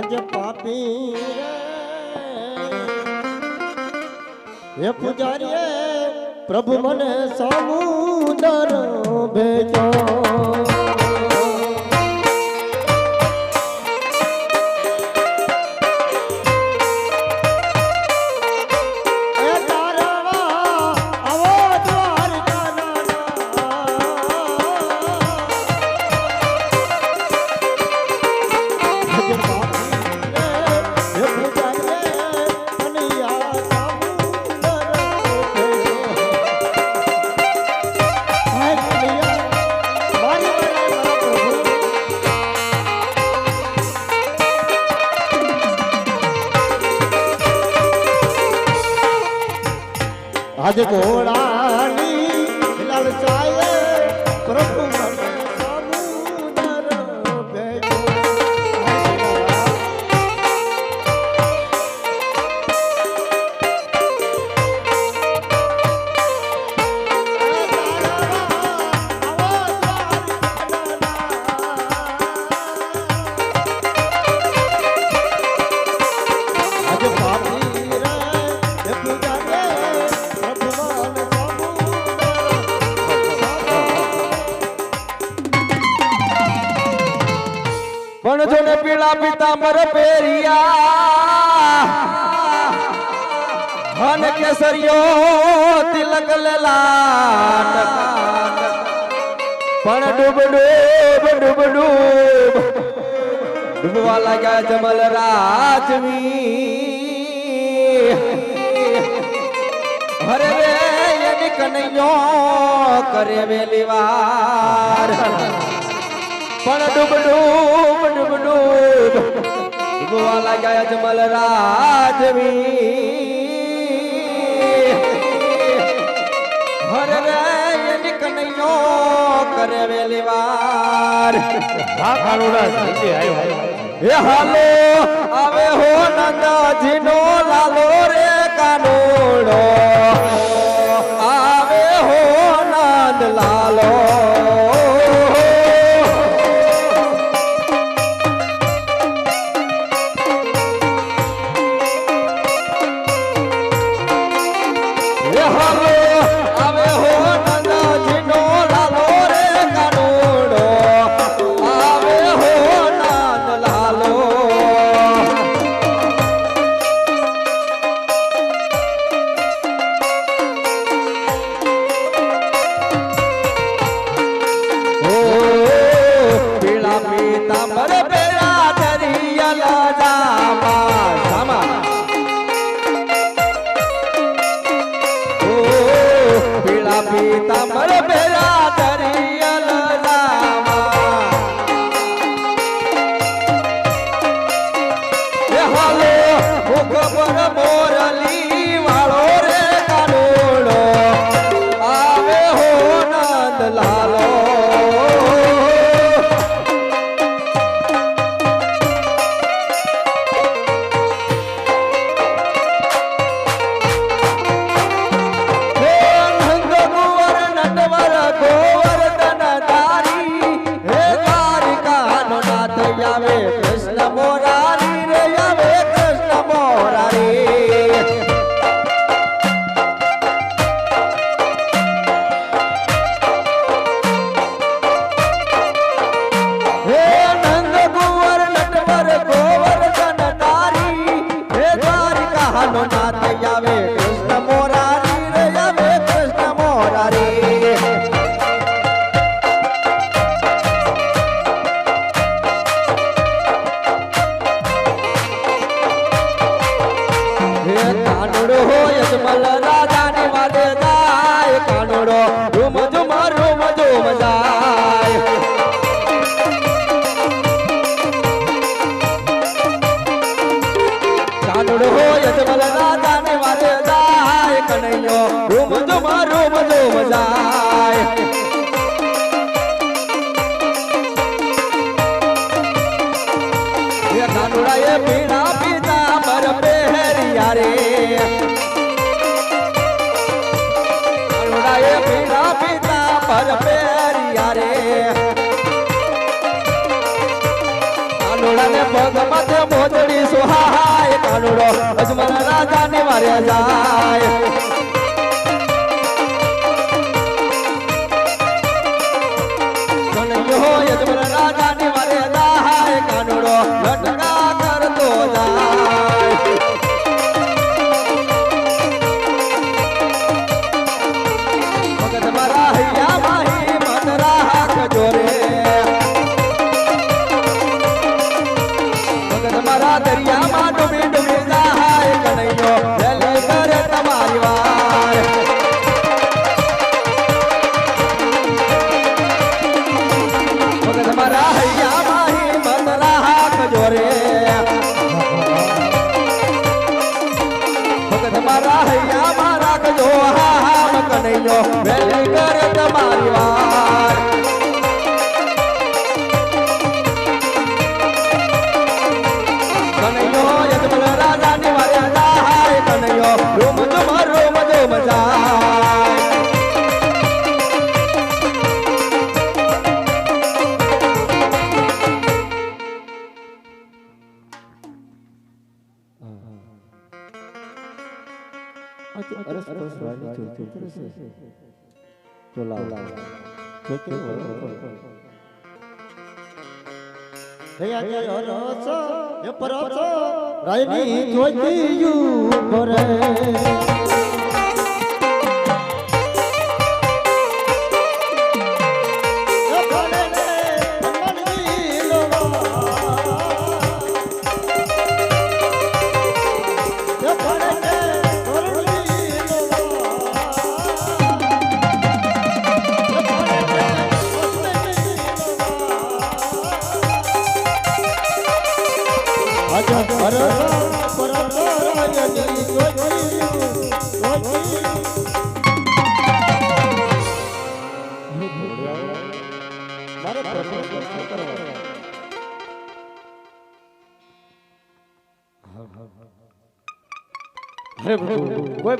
આજે પાપી રે. હે પૂજારીએ પ્રભુ મને સમુદર ભેજો. આજ ઘોડાની પીળા પેરિયા. હન કેસરિયો તિલક લેલાટ પણ ડૂબ ડૂબ ડૂબ ડૂબ ડૂબવા લાગ્યા જમલ રાજવી. હરે રે એની કનૈયો કરે વેલી વાર. પણ ડૂબ ડૂબ ડૂબ ડૂબ ડૂબવા લાગ્યા અજમલ રાજવી હર રે એની કનૈયો કરે વેલી વાર. એ હાલો આવે હો નંદજીનો લાલો રે કાનોડો. આવે હો નંદ લાલો પીળા પીતાંબર કૃષ્ણ રૂમ કાનુડો અજમલ રાજા ને માર્યા જાય. તમારી વાર કનૈયો યજમલ રાજા ને માર્યા હાય કનૈયો રોમ જોમ રોમ જોમ જાય અરસ પરસ વાળી ચોર ચોર તો લાવો રાયની જોતી યુ કરે હે પ્રભુ કોઈ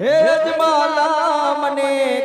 હેજ માલા મને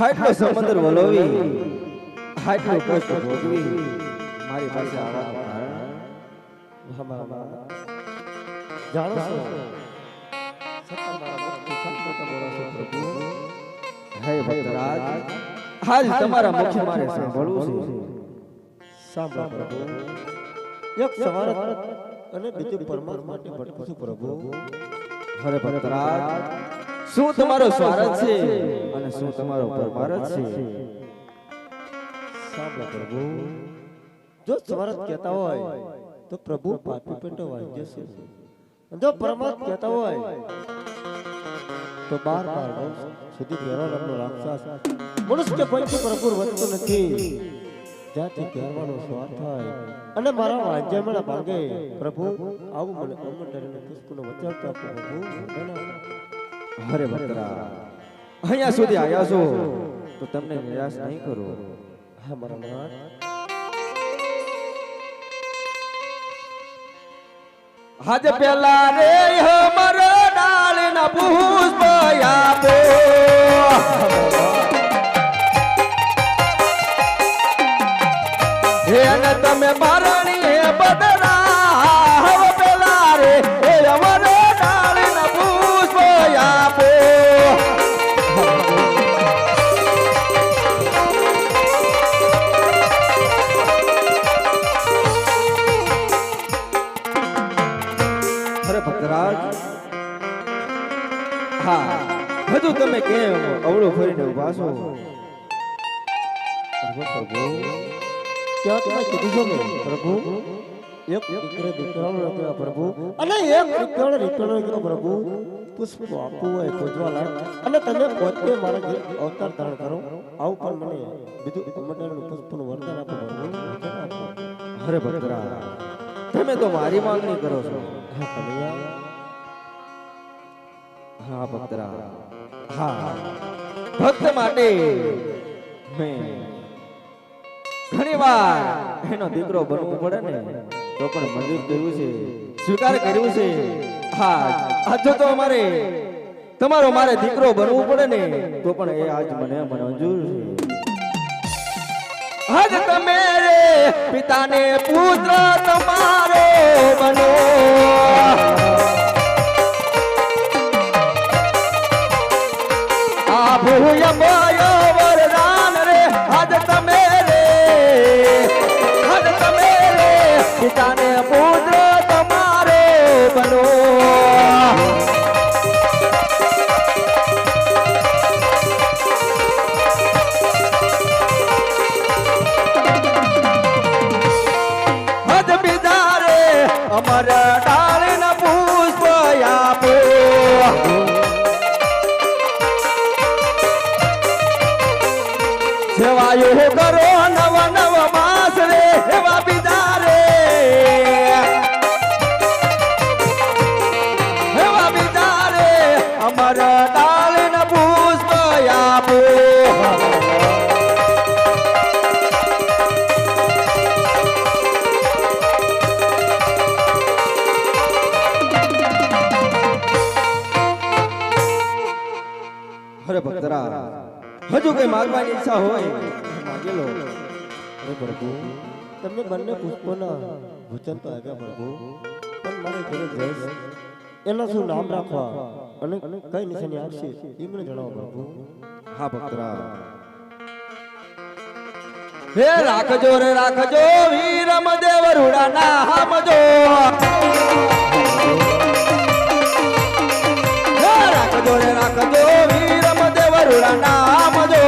હાટલો સમંદર વલોવી હાટલો કષ્ટ ભોગવી મારી પાસે આવા. જાણો છો હે ભક્તરાજ આજ તમારા મુખે મારે સાંભળવું છે સાંભળો પ્રભુ એક સવારત અને બીજું પરમાત્મા માટે ભટકું છું પ્રભુ હરે ભક્તરાજ શું તમારો સ્વાર્થ છે? અને શું તમારો પરમાર્થ છે? સાંભળો પ્રભુ. જો સ્વાર્થ કહેતા હોય તો પ્રભુ પાપી પેટો વાળી છે જો પરમાર્થ કહેતા હોય તો બાર બાર સુધી ઘેરો રમનો રાક્ષસ. મનુષ્ય પંચી પ્રભુ વધતો નથી. જ્યાંથી કહેવાનો સ્વાર્થ થાય. અને મારા વાંજ્યમણા ભાગે પ્રભુ આવું મને અમંડળને પુષ્પનો વચન આપો પ્રભુ હરે ભક્તરાજ અહીંયા સુધી આવ્યા છો? તો તમને નિરાશ નહીં કરો. હા બરાબર હાજ પેલા રે હમર ડાળ ના પુષ્પ આપો. હે તમે મારણી હે બદલા તમે કેમ? અવળું ફરીને ઊભા છો? પ્રભુ ક્યાં તમે કીધું છો પ્રભુ? એક દીકરે દીકરાનો નથી પ્રભુ. અને એક દીકરાનો દીકરાનો નથી પ્રભુ. પુષ્પ આપવું હોય પૂજવા લાયક અને તમે પોતે મારા ઘેર અવતાર ધારણ કરો આવું પણ મને બીજું કમંડળનું પુષ્પનું વરદાન આપો પ્રભુ. હરે ભદ્રા. તમે તો મારી માંગણી કરો છો. હા કનૈયા હા ભક્તરાજ હા. ભક્ત માટે મેં ઘણી વાર એનો દીકરો બનવું પડે ને, તો પણ મંજૂર કર્યું છે, સ્વીકાર કર્યું છે. હા આજ તો અમારે, તમારો મારે દીકરો બનવું પડે ને, તો પણ એ આજ મને મંજૂર છે. આજ તમે પિતાને પુત્ર તમારો બનો. સેવાયો કરો નવ હજુ કઈ માગવાની ઈચ્છા હોય? માગી લો અરે પ્રભુ તમે બંને પુષ્પોના વચન તો આવ્યા પ્રભુ. પણ મારે ઘરે જઈશ. એના શું નામ રાખવા? અને કઈ નિશાની આપશે? એ મને જણાવો પ્રભુ. હા ભક્તરા. હે રાખજો રે રાખજો. વીરમ દેવ રૂડા હામજો. હે રાખજો રે રાખજો. વીરમ દેવ રૂડા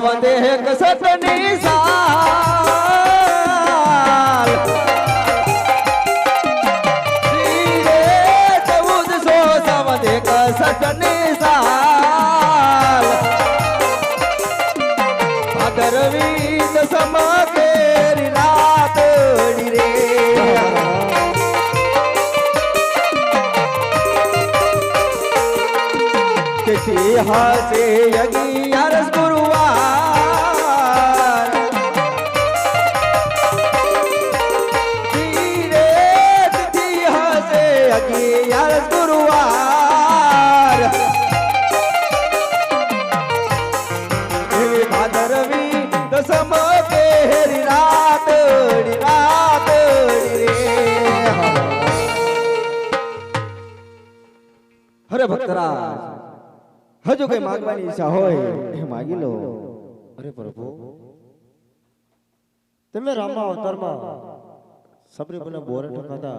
ભવદે સતની સાલ. ચૌદસો સવદે સતની સાલ. ભાદરવી સમા સા ભક્તરાજ હજુ કઈ માંગવાની ઈચ્છા હોય એ માગી લો. અરે પ્રભુ. તમે રામા અવતારમાં સબરીબના બોરે ઠકાતા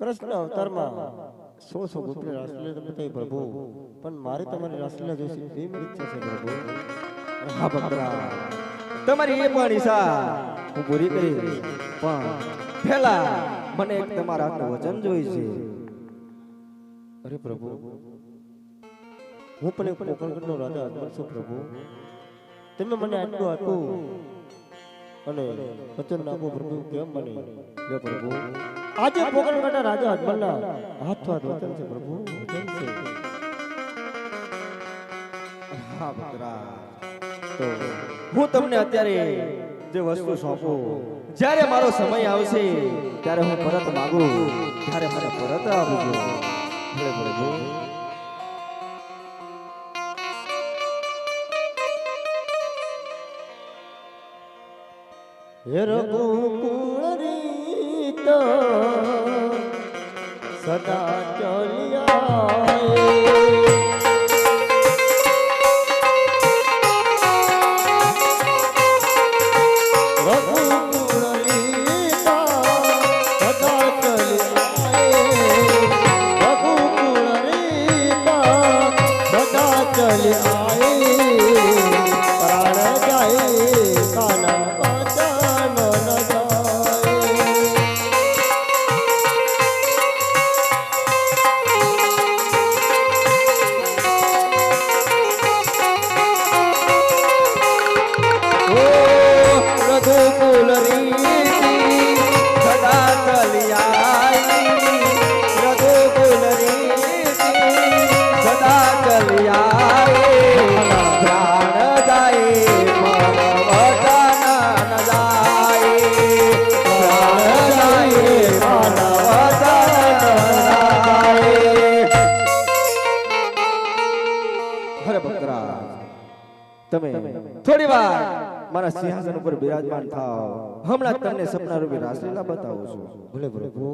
કૃષ્ણ અવતારમાં સો સો ગોપી રાસલીલા તમે બતાવી પ્રભુ. પણ મારે તમારી રાસલીલા જોઈશે એમ ઈચ્છા છે પ્રભુ. હા ભક્તરાજ તમારી એ પણ ઈચ્છા હું પૂરી કરી પણ પહેલા મને એક તમારા વચન જોઈ છે અરે પ્રભુ, હું પણ એક પોકળગઢનો રાજા છું પ્રભુ. તમે મને આટલું આટલું અને વચન નાખો પ્રભુ, કેમ મને? લે પ્રભુ. આજે પોકળગઢના રાજા અકબરના હાથ હાથ વચન છે પ્રભુ, વચન છે. હા ભક્તરાજ તો હું તમને અત્યારે જે વસ્તુ સોંપું, જ્યારે મારો સમય આવશે, ત્યારે હું પરત માંગુ, ત્યારે મને પરત આપજો. હે પ્રભુ હે રઘુકુળ રીત સદા ચલિયા મારા સિંહાસન ઉપર બિરાજમાન થાવ હમણાં તમને સપના રૂપી રાસલીલા બતાવું છું. ભલે પ્રભુ